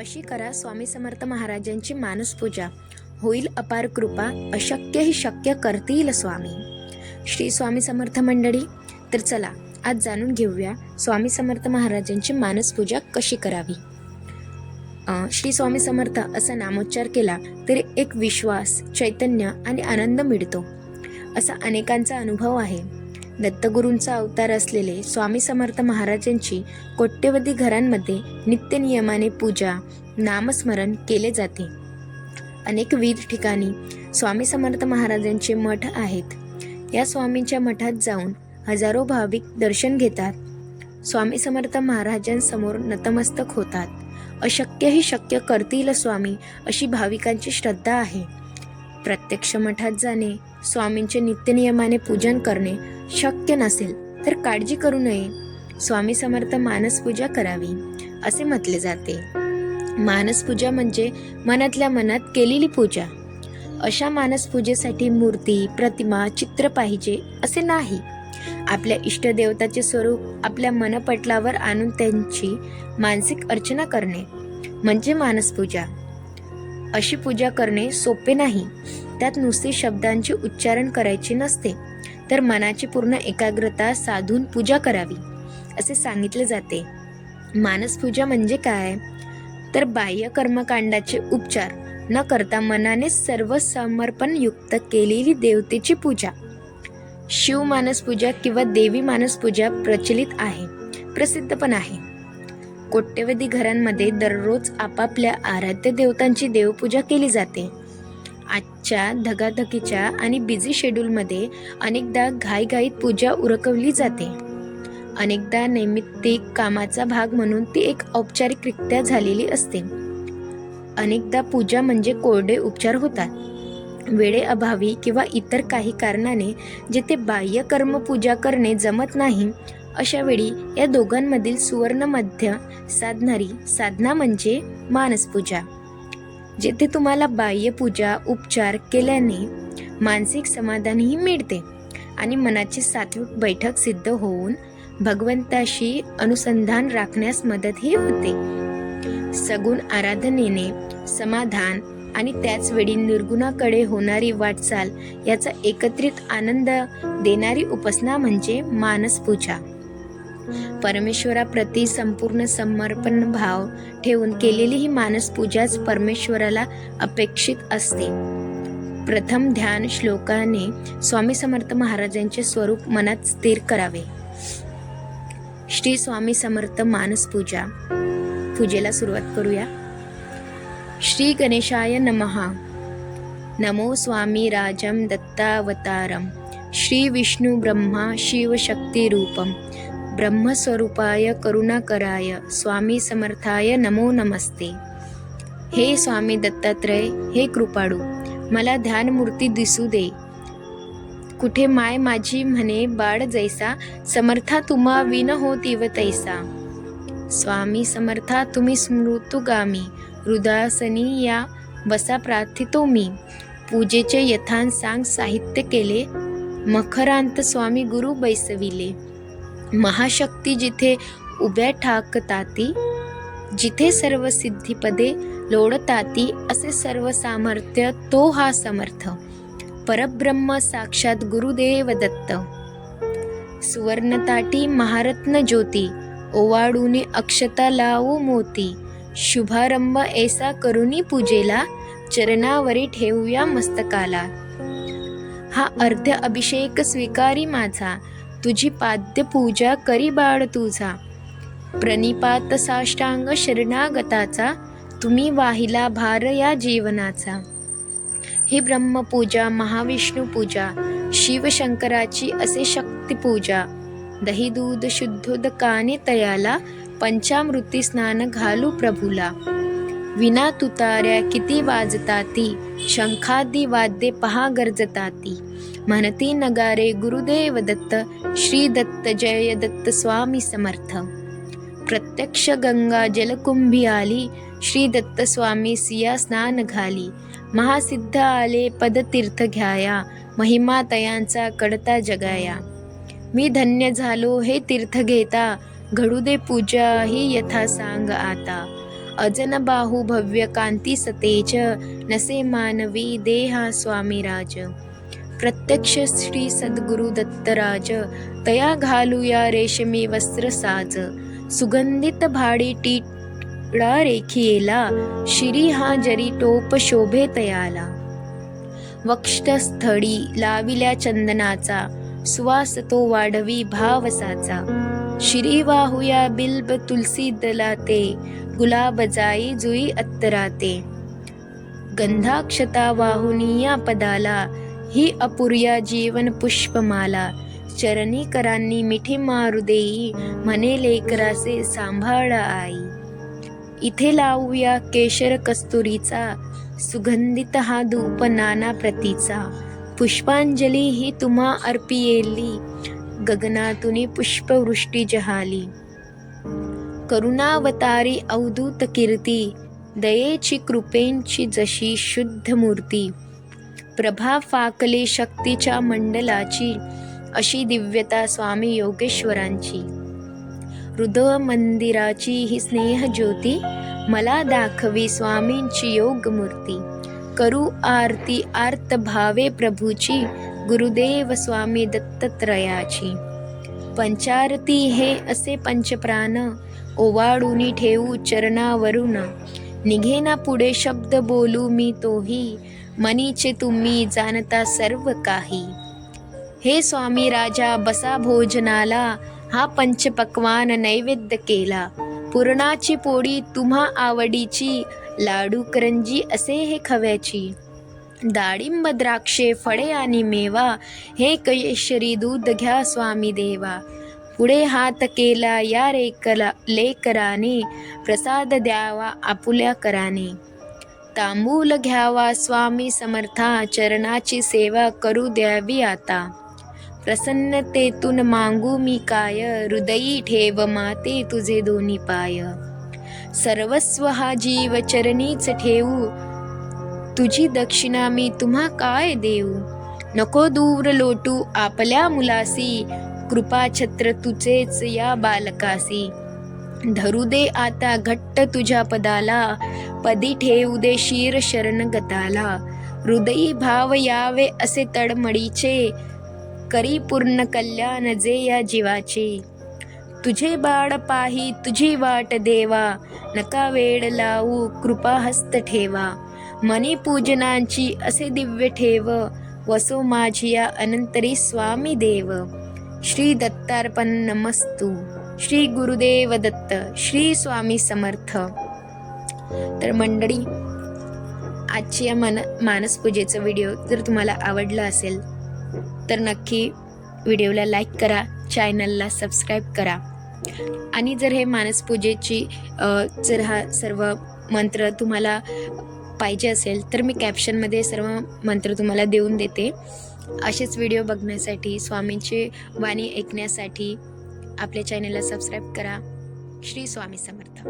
अशी करा स्वामी समर्थ महाराजांची मानसपूजा. होईल अपार कृपा अशक्य ही शक्य करतील स्वामी. श्री स्वामी समर्थ मंडळी तर चला आज जाणून घेऊया स्वामी समर्थ महाराजांची मानसपूजा कशी करावी. श्री स्वामी समर्थ असा नामोच्चार केला तरी एक विश्वास चैतन्य आणि आनंद मिळतो. असा अनेकांचा अनुभव आहे. दत्तगुरूंचा अवतार असलेले स्वामी समर्थ महाराजांची कोट्यवधी घरांमध्ये नित्यनियमाने पूजा नामस्मरण केले जाते. अनेक विविध ठिकाणी स्वामी समर्थ महाराजांचे मठ आहेत. या स्वामींच्या मठात जाऊन हजारो भाविक दर्शन घेतात. स्वामी समर्थ महाराजांसमोर नतमस्तक होतात. अशक्यही शक्य करतील स्वामी अशी भाविकांची श्रद्धा आहे. प्रत्यक्ष मठात जाणे स्वामींचे नित्यनियमाने पूजन करणे शक्य नसेल तर काळजी करू नये. स्वामी समर्थ मानस पूजा करावी असे म्हटले जाते. मानस पूजा म्हणजे मनातल्या मनात केलेली पूजा. अशा मानस पूजेसाठी मूर्ती प्रतिमा चित्र पाहिजे असे नाही. आपल्या इष्टदेवताचे स्वरूप आपल्या मनपटलावर आणून त्यांची मानसिक अर्चना करणे म्हणजे मानस पूजा. अशी पूजा करणे सोपे नाही. त्यात नुसते शब्दांचे उच्चारण करायचे नसते. तर मनाची पूर्ण एकाग्रता साधून पूजा करावी असे सांगितले जाते. मानस पूजा म्हणजे काय? तर बाह्य कर्मकांडाचे उपचार न करता मनाने सर्व समर्पण युक्त केलेली देवतेची पूजा. शिव मानस पूजा किंवा देवी मानस पूजा प्रचलित आहे प्रसिद्ध पण आहे. कोट्यवधी घरांमध्ये दररोज आपापल्या आराध्य देवतांची देवपूजा केली जाते. आजच्या धगाधकीच्या आणि बिझी शेड्यूलमध्ये अनेकदा घाईघाईत पूजा उरकवली जाते. अनेकदा नैमित्तिक कामाचा भाग म्हणून ती एक औपचारिकरित्या झालेली असते. अनेकदा पूजा म्हणजे कोरडे उपचार होतात. वेळेअभावी किंवा इतर काही कारणाने जेथे बाह्य कर्म पूजा करणे जमत नाही अशावेळी या दोघांमधील सुवर्णमध्य साधणारी साधना म्हणजे मानसपूजा जेथे तुम्हाला बाह्य पूजा उपचार केल्याने मानसिक समाधानही मिळते आणि मनाची सात्विक बैठक सिद्ध होऊन भगवंताशी अनुसंधान राखण्यास मदतही होते. सगुण आराधनेने समाधान आणि त्याच वेळी निर्गुणाकडे होणारी वाटचाल याचा एकत्रित आनंद देणारी उपासना म्हणजे मानसपूजा. परमेश्वराप्रती संपूर्ण समर्पण भाव ठेवून केलेली ही मानस पूजाच परमेश्वराला अपेक्षित असते. प्रथम ध्यान श्लोकाने स्वामी समर्थ महाराजांचे स्वरूप मनात स्थिर करावे. श्री स्वामी समर्थ मानस पूजा. पूजेला सुरुवात करूया. श्री गणेशाय नमः. नमो स्वामी राजम दत्तावतारं. श्री विष्णू ब्रह्मा शिवशक्तिरूपं. ब्रह्मस्वरूपाय करुणाकराय स्वामी समर्थाय नमो नमस्ते. हे स्वामी दत्तात्रय हे कृपाळू मला ध्यानमूर्ती दिसू दे. कुठे माय माझी म्हणे बाळ जैसा समर्था तुम्हा विन हो तीव तैसा. स्वामी समर्था तुम्ही स्मृतुगामी हृदयासनी या बसा प्रार्थितो मी. पूजेचे यथान सांग साहित्य केले मखरांत स्वामी गुरु बैसविले. महाशक्ती जिथे उभ्या ठाकताती जिथे सर्व सिद्धिपदे लोडताती असे सर्व सामर्थ्य तो हा समर्थ. परब्रह्म साक्षात गुरुदेव दत्त. सुवर्णताटी महारत्न ज्योती ओवाडूनी अक्षता लावू मोती. शुभारंभ ऐसा करुणी पूजेला चरणावरी ठेवूया मस्तकाला. हा अर्ध्य अभिषेक स्वीकारी माझा तुझी पाद्य पूजा करी बाळ तुझा. प्रणिपात साष्टांग शरणागताचा तुम्ही वाहिला भार या जीवनाचा. ही ब्रह्मपूजा महाविष्णू पूजा शिवशंकराची असे शक्तिपूजा. दही दूध शुद्धोदकाने तयाला पंचामृती स्नान घालू प्रभूला. विना तुताऱ्या किती वाजताती शंखादी वाद्ये पहा गरजताती म्हणती नगारे गुरुदेव दत्त श्री दत्त जय दत्त स्वामी समर्थ. प्रत्यक्ष गंगा जलकुंभी आली श्री दत्त स्वामी सिया स्नान घाली. महासिद्ध आले पदतीर्थ घ्याया महिमा तयांचा कडता जगाया. मी धन्य झालो हे तीर्थ घेता घडू दे पूजा ही यथा सांग आता. अजन भव्य कांती सतेज नसे मानवी देहा स्वामीराज। प्रत्यक्ष श्री सद्गुरु दत्तराज तया घालूया रेशमी वस्त्र साज। सुगंधित भाडी टीडा रेखियेला शिरी हा जरी टोप शोभे तयाला। वक्षस्थळी लाविल्या चंदनाचा सुवास तो वाढवी भावसाचा शिरी वाहुया बिल्ब तुलसी दलाते गुलाबजाई जुई अत्तराते. गंधाक्षता वाहुनिया पदाला ही अपुर्या जीवन पुष्पमाला. चरणी करांनी मिठी मारू देई म्हणे लेकरासे सांभाळ आई. इथे लावूया केशर कस्तुरीचा सुगंधित हा धूप नाना प्रतीचा. पुष्पांजली ही तुम्हा अर्पियेली गगनातुनी पुष्पवृष्टी जहाली. करुणावतारी अवधूत कीर्ती दयेची कृपेंची जशी शुद्ध मूर्ती. प्रभा फाकले शक्तीच्या मंडलाची अशी दिव्यता स्वामी योगेश्वरांची. हृदय मंदिराची ही स्नेह ज्योती मला दाखवी स्वामींची योग मूर्ती करू आरती आर्त भावे प्रभूची गुरुदेव स्वामी दत्तत्रयाची. पंचारती हे असे पंचप्राण ओवाळूनी ठेवू चरणावरून. निघेना पुढे शब्द बोलू मी तोही. मनीचे तुम्ही जाणता सर्व काही. हे स्वामी राजा बसा भोजनाला. हा पंचपक्वान नैवेद्य केला. पुरणाची पोळी तुम्हा आवडीची. लाडू करंजी असे हे खव्याची. डाळिंब द्राक्षे फळे आणि मेवा. हे कैश्वरी दूध घ्या स्वामी देवा. पुढे हात केला या रेकला लेकराने प्रसाद द्यावा आपुल्या कराने. तांबूल घ्यावा स्वामी समर्था चरणाची सेवा करू द्यावी आता. प्रसन्नतेतून मागू मी काय हृदयी ठेव माते तुझे दोन्ही पाय. सर्वस्व हा जीव चरणीच ठेवू तुझी दक्षिणा मी तुम्हा काय देऊ? नको दूर लोटू आपल्या मुलासी कृपा छत्र तुझेच या बालकासी. धरू दे आता घट्ट तुझ्या पदाला पदी ठेवू दे शीर शरण गताला. हृदयी भाव यावे असे तडमडीचे करी पूर्ण कल्याण जे या जीवाचे. तुझे बाळ पाही तुझी वाट देवा नका वेळ लावू कृपा हस्त ठेवा. मनी पूजनांची असे दिव्य ठेव वसो माझिया अनंतरी स्वामी देव. श्री दत्तार्पण नमस्तू श्री गुरुदेव दत्त श्री स्वामी समर्थ। तर मंडळी आजची या मन मानसपूजेचा व्हिडिओ जर तुम्हाला आवडला असेल तर नक्की व्हिडिओला लाईक करा चॅनलला सबस्क्राईब करा. आणि जर हे मानसपूजेची जर हा सर्व मंत्र तुम्हाला पाहिजे असेल तर मी कॅप्शनमध्ये सर्व मंत्र तुम्हाला देऊन देते. असेच व्हिडिओ बघण्यासाठी स्वामींची वाणी ऐकण्यासाठी आपल्या चॅनलला सबस्क्राईब करा. श्री स्वामी समर्थ.